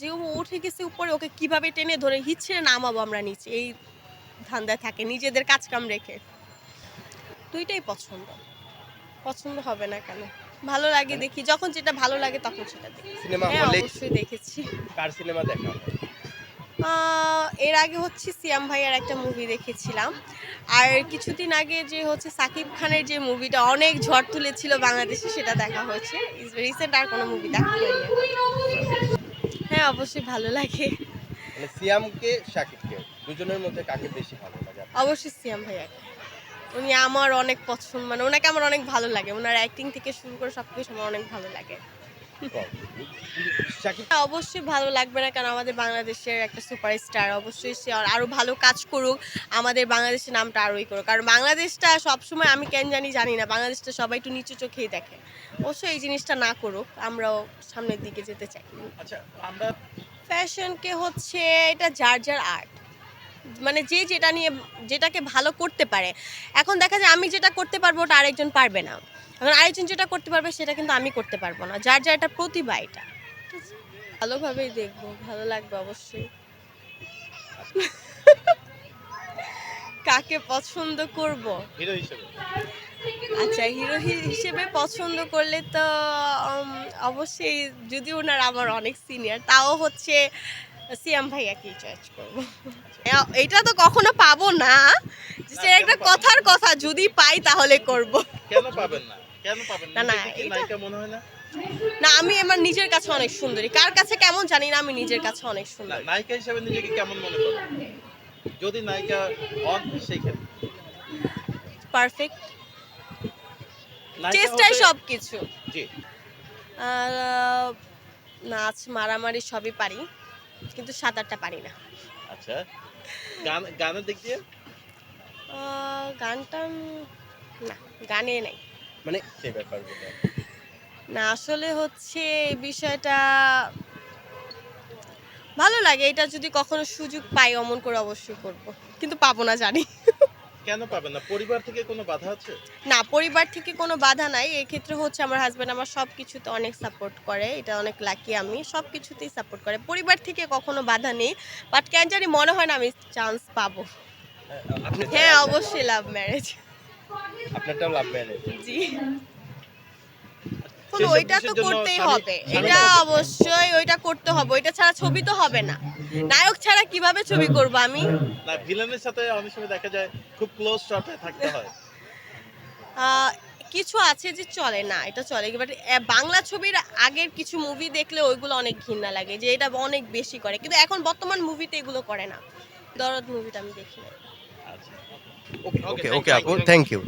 যে ও উঠে গেছে উপরে ওকে কীভাবে টেনে ধরে হিচ্ছে নামাবো আমরা নিচে? এই ধান্দায় থাকে নিজেদের কাজ কাম রেখে। দুইটাই পছন্দ। পছন্দ হবে না কেন? ভালো লাগে দেখি যখন যেটা ভালো লাগে তখন সেটা দেখি। সিনেমা হ্যাঁ হলে অবশ্যই দেখেছি। কার সিনেমা দেখা এর আগে হচ্ছে সিয়াম ভাইয়ার একটা মুভি দেখেছিলাম। আর কিছুদিন আগে যে হচ্ছে সাকিব খানের যে মুভিটা অনেক ঝড় তুলেছিল বাংলাদেশে সেটা দেখা হয়েছে। রিসেন্ট আর কোনো মুভি দেখা হয়নি। হ্যাঁ অবশ্যই ভালো লাগে। মানে সিয়ামকে শাকিবকে দুজনের মধ্যে কাকে বেশি ভালো লাগে? অবশ্যই সিয়াম ভাইয়াকে উনি আমার অনেক পছন্দ মানে ওনাকে আমার অনেক ভালো লাগে। ওনার অ্যাক্টিং থেকে শুরু করে সব কিছু আমার অনেক ভালো লাগে। অবশ্যই ভালো লাগবে না কারণ আমাদের বাংলাদেশের একটা সুপারস্টার অবশ্যই সে আর- আরও ভালো কাজ করুক আমাদের বাংলাদেশের নামটা আরোই করুক। কারণ বাংলাদেশটা সবসময় আমি কেন জানি জানি না বাংলাদেশটা সবাই একটু নিচু চোখেই দেখে। অবশ্যই এই জিনিসটা না করুক আমরাও সামনের দিকে যেতে চাই। আচ্ছা আমরা ফ্যাশনকে হচ্ছে এটা যার যার আর্ট। মানে যে যেটা নিয়ে যেটাকে ভালো করতে পারে। এখন দেখা যায় আমি যেটা করতে পারব ওটা আরেকজন পারবে না। এখন আরেকজন যেটা করতে পারবে সেটা কিন্তু আমি করতে পারব না। যার যার একটা প্রতিভা এটা। ভালোভাবেই দেখব ভালো লাগবে অবশ্যই। কাকে পছন্দ করব? হিরো হিসেবে। আচ্ছা হিরো হিসেবে পছন্দ করলে তো অবশ্যই যদি ওনার আমার অনেক সিনিয়র তাও হচ্ছে সিয়াম ভাইয়াকেই চয়েস করব। এটা তো কখনো পাবো না। সে একটা কথার কথা যদি পাই তাহলে করব। কেন পাবেন না? কেন পাবেন? না, না, এটা- মনে হয় না? না আমি আমার নিজের কাছে অনেক সুন্দরী। কার কাছে কেমন জানি না আমি নিজের কাছে অনেক সুন্দর। নায়িকা হিসেবে নিজেকে কেমন মনে করেন? যদি নায়িকা হন সেই ক্ষেত্রে। পারফেক্ট। চেষ্টাই সব কিছু জি। নাচ মারামারি সবই পারি কিন্তু সাঁতারটা পারি না। আচ্ছা। গান গানের দিক দিয়ে? গানটা না গানে নাই। মানে সেই ব্যাপারগুলো। না আসলে হচ্ছে এই বিষয়টা ভালো লাগে। এটা যদি কখনো সুযোগ পাই অমন করে অবশ্যই করব। কিন্তু পাবো না জানি। কেন পাবেন না? পরিবার থেকে কোনো বাধা আছে? না পরিবার থেকে কোনো বাধা নাই। এই ক্ষেত্রে হচ্ছে আমার হাজবেন্ড আমার সব কিছুতে অনেক সাপোর্ট করে। এটা অনেক লাকি আমি। সব কিছুতেই সাপোর্ট করে। পরিবার থেকে কখনো বাধা নেই। বাট কেন জানি মনে হয় না আমি চান্স পাবো। হ্যাঁ অবশ্যই লাভ ম্যারেজ আপনারটাও লাভ ম্যারেজ জি। ওইটা তো করতেই হবে। এটা অবশ্যই ওইটা করতে হবে। ওইটা ছাড়া ছবি তো হবে না। নায়ক ছাড়া কীভাবে ছবি করব আমি? না ভিলেনের সাথে অনেক সময় দেখা যায় খুব ক্লোজ শটে থাকতে হয়। আহ, কিছু আছে যে চলে? না এটা চলে বাট বাংলা ছবির আগের কিছু মুভি দেখলে ওইগুলো অনেক ঘৃণা লাগে যে এটা অনেক বেশি করে। কিন্তু এখন বর্তমান মুভিতে এগুলো করে না। দরদ মুভিটা আমি দেখি না ওকে ওকে আপু থ্যাংক ইউ